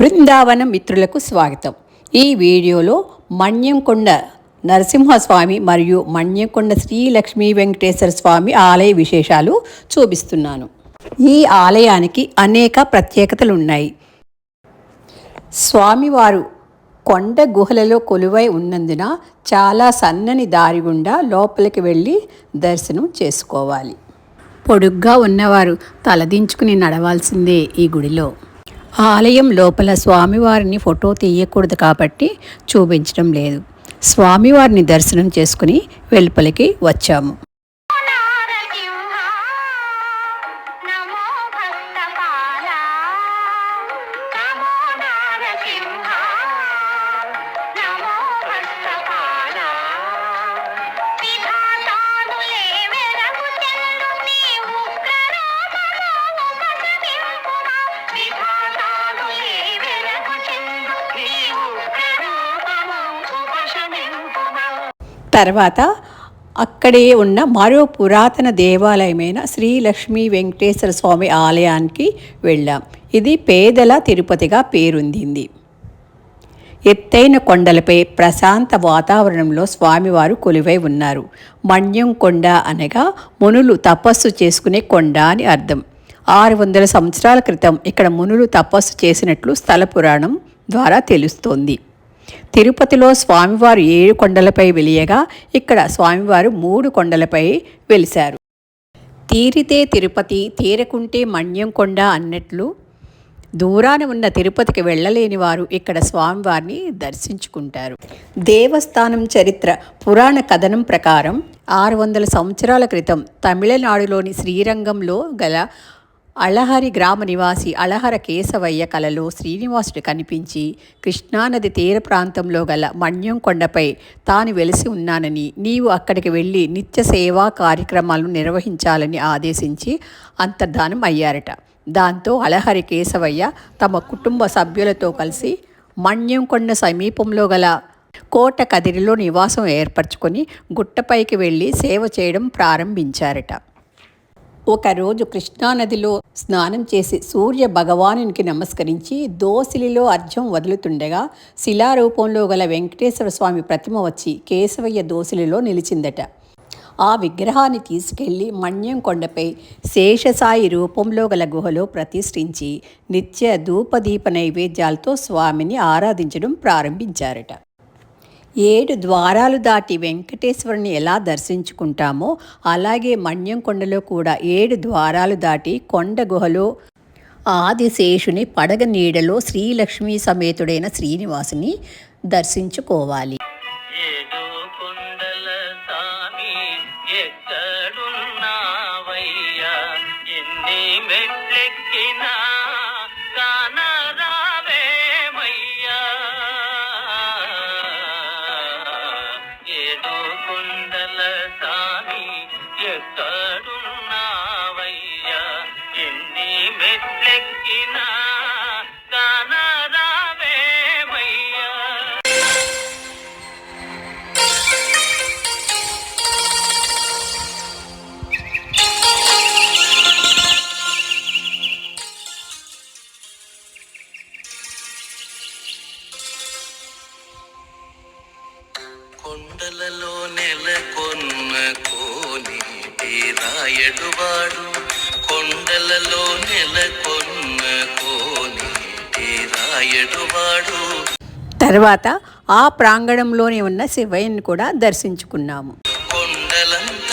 బృందావనం మిత్రులకు స్వాగతం. ఈ వీడియోలో మణ్యంకొండ నరసింహస్వామి మరియు మణ్యంకొండ శ్రీ లక్ష్మీ వెంకటేశ్వర స్వామి ఆలయ విశేషాలు చూపిస్తున్నాను. ఈ ఆలయానికి అనేక ప్రత్యేకతలు ఉన్నాయి స్వామివారు కొండ గుహలలో కొలువై ఉన్నందున చాలా సన్నని దారి గుండా లోపలికి వెళ్ళి దర్శనం చేసుకోవాలి. పొడుగ్గా ఉన్నవారు తలదించుకుని నడవాల్సిందే ఈ గుడిలో. ఆలయం లోపల స్వామివారిని ఫోటో తీయకూడదు కాబట్టి చూపించడం లేదు. స్వామివారిని దర్శనం చేసుకుని వెలుపలికి వచ్చాము. తర్వాత అక్కడే ఉన్న మరో పురాతన దేవాలయమైన శ్రీ లక్ష్మీ వెంకటేశ్వర స్వామి ఆలయానికి వెళ్ళాం. ఇది పేదల తిరుపతిగా పేరొందింది. ఎత్తైన కొండలపై ప్రశాంత వాతావరణంలో స్వామివారు కొలువై ఉన్నారు. మణ్యం కొండ అనగా మునులు తపస్సు చేసుకునే కొండ అని అర్థం. ఆరు వందల సంవత్సరాల క్రితం ఇక్కడ మునులు తపస్సు చేసినట్లు స్థల పురాణం ద్వారా తెలుస్తోంది. తిరుపతిలో స్వామివారు ఏడు కొండలపై వెలియగా ఇక్కడ స్వామివారు మూడు కొండలపై వెలిశారు. తీరితే తిరుపతి తీరకుంటే మణ్యం కొండ అన్నట్లు దూరాన ఉన్న తిరుపతికి వెళ్ళలేని వారు ఇక్కడ స్వామివారిని దర్శించుకుంటారు. దేవస్థానం చరిత్ర పురాణ కథనం ప్రకారం ఆరు వందల సంవత్సరాల క్రితం తమిళనాడులోని శ్రీరంగంలో గల అళహరి గ్రామ నివాసి అళహర కేశవయ్య కలలో శ్రీనివాసుడు కనిపించి కృష్ణానది తీర ప్రాంతంలో గల మణ్యం కొండపై తాను వెలిసి ఉన్నానని నీవు అక్కడికి వెళ్ళి నిత్య సేవా కార్యక్రమాలను నిర్వహించాలని ఆదేశించి అంతర్ధానం అయ్యారట. దాంతో అళహరి కేశవయ్య తమ కుటుంబ సభ్యులతో కలిసి మణ్యం కొండ సమీపంలో గల కోట కదిరిలో నివాసం ఏర్పరచుకొని గుట్టపైకి వెళ్ళి సేవ చేయడం ప్రారంభించారట. ఒకరోజు కృష్ణానదిలో స్నానం చేసి సూర్య భగవానునికి నమస్కరించి దోసిలిలో అర్ఘ్యం వదులుతుండగా శిలారూపంలో గల వెంకటేశ్వర స్వామి ప్రతిమ వచ్చి కేశవయ్య దోసిలిలో నిలిచిందట. ఆ విగ్రహాన్ని తీసుకెళ్ళి మణ్యం కొండపై శేషసాయి రూపంలో గల గుహలో ప్రతిష్ఠించి నిత్య ధూపదీప నైవేద్యాలతో స్వామిని ఆరాధించడం ప్రారంభించారట. ఏడు ద్వారాలు దాటి వెంకటేశ్వరుని ఎలా దర్శించుకుంటామో అలాగే మణ్యం కొండలో కూడా ఏడు ద్వారాలు దాటి కొండ గుహలో ఆదిశేషుని పడగ నీడలో శ్రీలక్ష్మీ సమేతుడైన శ్రీనివాసుని దర్శించుకోవాలి. ఎక్కడున్నావయ్యా ఎన్ని మెట్లెక్కినా కొండలలో నెలకు రాయడువాడు కొండలలో నెలకొన్న కోనేటి రాయడువాడు. తర్వాత ఆ ప్రాంగణంలోనే ఉన్న శివయ్యని కూడా దర్శించుకున్నాము. కొండలంత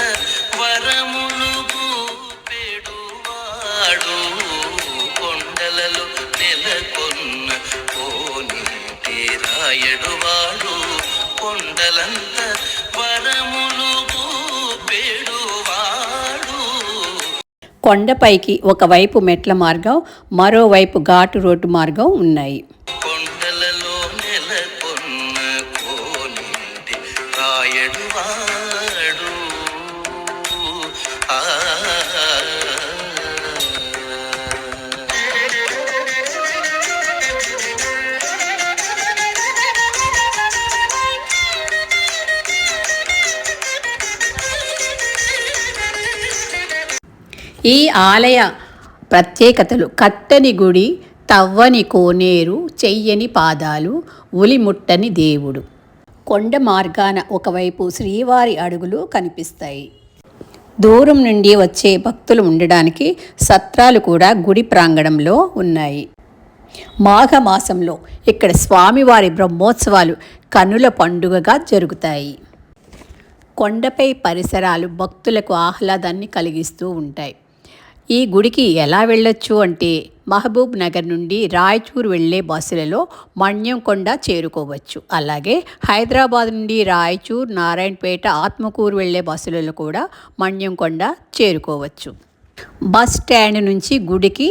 వరములు పేడువాడు కొండలలో నెలకొన్న కోనేటి రాయడువాడు. కొండలంత కొండపైకి ఒకవైపు మెట్ల మార్గం మరోవైపు ఘాటు రోడ్డు మార్గం ఉన్నాయి. ఈ ఆలయ ప్రత్యేకతలు కట్టని గుడి తవ్వని కోనేరు చెయ్యని పాదాలు ఉలిముట్టని దేవుడు. కొండ మార్గాన ఒకవైపు శ్రీవారి అడుగులు కనిపిస్తాయి. దూరం నుండి వచ్చే భక్తులు ఉండడానికి సత్రాలు కూడా గుడి ప్రాంగణంలో ఉన్నాయి. మాఘమాసంలో ఇక్కడ స్వామివారి బ్రహ్మోత్సవాలు కనుల పండుగగా జరుగుతాయి. కొండపై పరిసరాలు భక్తులకు ఆహ్లాదాన్ని కలిగిస్తూ ఉంటాయి. ఈ గుడికి ఎలా వెళ్ళొచ్చు అంటే మహబూబ్ నగర్ నుండి రాయచూర్ వెళ్ళే బస్సులలో మణ్యంకొండ చేరుకోవచ్చు. అలాగే హైదరాబాద్ నుండి రాయచూర్ నారాయణపేట ఆత్మకూరు వెళ్ళే బస్సులలో కూడా మణ్యంకొండ చేరుకోవచ్చు. బస్ స్టాండ్ నుంచి గుడికి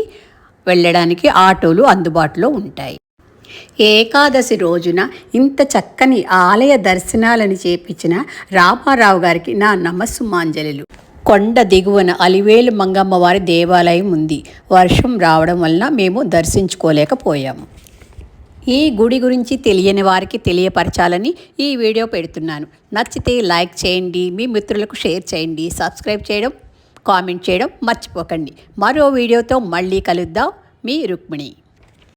వెళ్ళడానికి ఆటోలు అందుబాటులో ఉంటాయి. ఏకాదశి రోజున ఇంత చక్కని ఆలయ దర్శనాలని చేపించిన రామారావు గారికి నా నమస్సుమాంజలిలు కొండ దిగువన అలివేలు మంగమ్మ వారి దేవాలయం ఉంది. వర్షం రావడం వలన మేము దర్శించుకోలేకపోయాము. ఈ గుడి గురించి తెలియని వారికి తెలియపరచాలని ఈ వీడియో పెడుతున్నాను. నచ్చితే లైక్ చేయండి మీ మిత్రులకు షేర్ చేయండి సబ్స్క్రైబ్ చేయడం కామెంట్ చేయడం మర్చిపోకండి. మరో వీడియోతో మళ్ళీ కలుద్దాం. మీ రుక్మిణి.